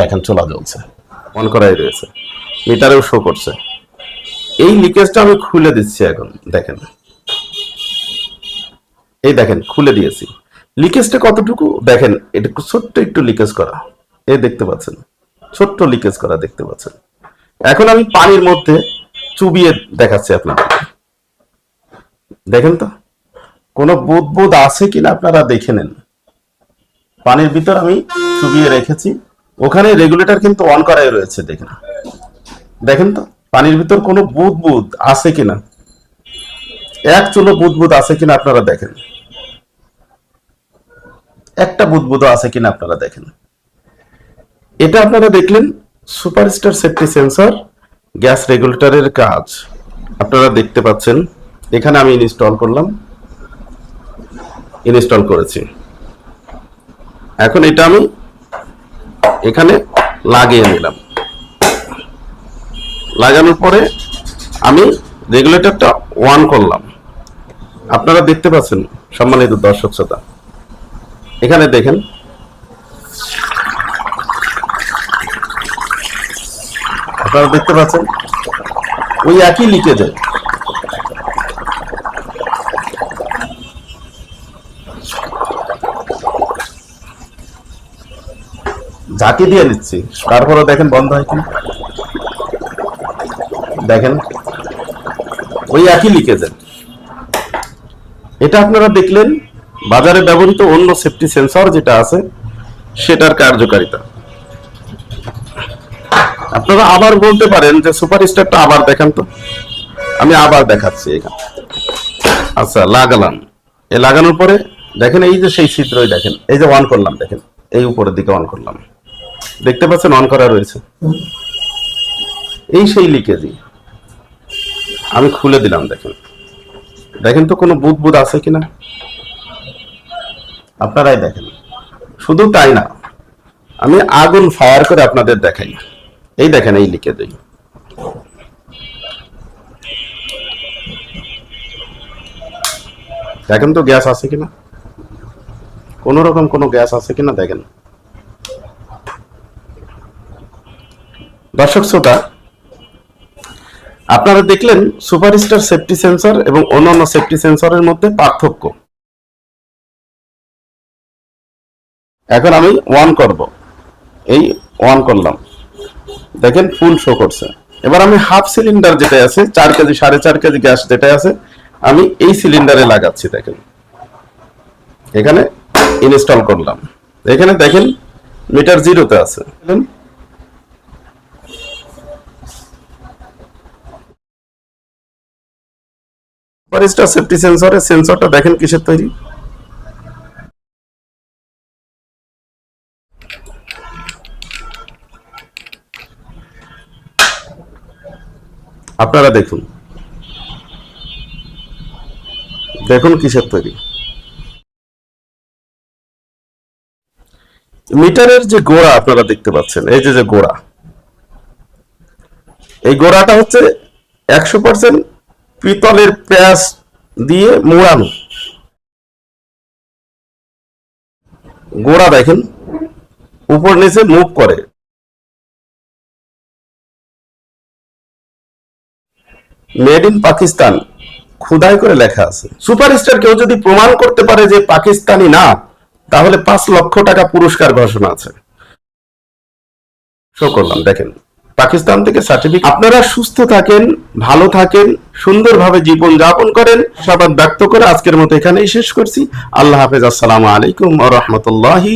দেখেন চোলা জ্বলছে। অন করাই রয়েছে। মিটারেও শো করছে। এই লিকেজটা আমি খুলে দিচ্ছি এখন, দেখেন। এই দেখেন, খুলে দিয়েছি। লিকেজটা কতটুকু? দেখেন, এটা ছোট্ট একটু লিকেজ করা। এই দেখতে পাচ্ছেন, ছোট্ট লিকেজ করা দেখতে পাচ্ছেন। এখন আমি পানির মধ্যে চুবিয়ে দেখাচ্ছি আপনাদের। দেখেন তো, কোনো বুদ বুদ আছে কিনা আপনারা দেখে নেন। পানির ভিতর আমি চুবিয়ে রেখেছি। ওখানে রেগুলেটর কিন্তু অন করাই রয়েছে, দেখেন। দেখেন তো, পানির ভিতর কোনো বুদ বুদ আছে কিনা? এক চুলো বুদ বুদ আছে কিনা আপনারা দেখেন। একটা বুদবুদ আছে কিনা আপনারা দেখেন। এটা আপনারা দেখলেন, সুপারস্টার সেফটি সেন্সর, গ্যাস রেগুলেটরের কাজ। আপনারা দেখতে পাচ্ছেন, এখানে আমি ইনস্টল করলাম। ইনস্টল করেছি। এখন এটা আমি এখানে লাগিয়ে নিলাম। লাগানোর পরে আমি রেগুলেটরটা অন করলাম। আপনারা দেখতে পাচ্ছেন, সম্মানিত দর্শক শ্রোতা। এখানে দেখেন, আপনারা দেখতে পাচ্ছেন, ওই একই লিকেজে ঝাঁকি দিয়ে নিচ্ছি তারপরে দেখেন বন্ধ হয় কিনা? দেখেন। ওই একই লিকেজের এটা আপনারা দেখলেন, বাজারে ব্যবহৃত অন্য সেফটি সেন্সর যেটা আছে, সেটার কার্যকারিতা। আপনারা আবার বলতে পারেন যে সুপার স্টারটা আবার দেখান তো। আমি আবার দেখাচ্ছি এখানে। আচ্ছা লাগালাম। এ লাগানোর পরে দেখেন এই যে সেই চিত্রই দেখেন। এই যে অন করলাম দেখেন। এই উপরের দিকে অন করলাম। দেখতে পাচ্ছেন অন করা রয়েছে। এই সেই লিকেজই আমি খুলে দিলাম, দেখেন। দেখেন তো কোনো বুদ বুদ আছে কিনা? আপনারাই দেখেন। শুধু তাই না, আমি আগুন ফায়ার করে আপনাদের দেখাই। এই দেখেন এই লিখে দিই দেখেন তো গ্যাস আছে কিনা? কোন রকম কোনো গ্যাস আছে কিনা? দেখেন। দর্শক শ্রোতা, আপনারা দেখলেন সুপারস্টার সেফটি সেন্সর এবং অন্যান্য সেফটি সেন্সরের মধ্যে পার্থক্য। এখন আমি ওয়ান করব। এই ওয়ান করলাম। দেখেন ফুল শো করছে। এবার আমি হাফ সিলিন্ডার যেটা আছে, চার কেজি, সাড়ে চার কেজি গ্যাস যেটা আছে, আমি এই সিলিন্ডারে লাগাচ্ছি, দেখেন। এখানে ইনস্টল করলাম। এখানে দেখেন মিটার জিরোতে আছে। ফরেস্টার সেফটি সেন্সরের সেন্সরটা দেখেন কিসের তৈরি? আপনারা দেখুন। দেখুন কিসের তৈরি। মিটারের যে গোড়া আপনারা দেখতে পাচ্ছেন, এই যে যে গোড়া, এই গোড়াটা হচ্ছে একশো পার্সেন্ট পিতলের প্যাঁচ দিয়ে মোড়ানো। গোড়া দেখেন, উপর নিচে মুভ করে। মেড ইন পাকিস্তান খুদাই করে লেখা আছে। সুপারস্টার কেউ যদি প্রমাণ করতে পারে যে পাকিস্তানি না, তাহলে পাঁচ লক্ষ টাকা পুরস্কার ঘোষণা আছে। শো করলাম, দেখেন। পাকিস্তান থেকে সার্টিফিকেট আপনারা সুস্থ থাকেন, ভালো থাকেন, সুন্দরভাবে জীবন যাপন করেন। সবার ব্যক্ত করে আজকের মতো এখানেই শেষ করছি। আল্লাহ হাফেজ। আসসালামু আলাইকুম ওয়া রাহমাতুল্লাহি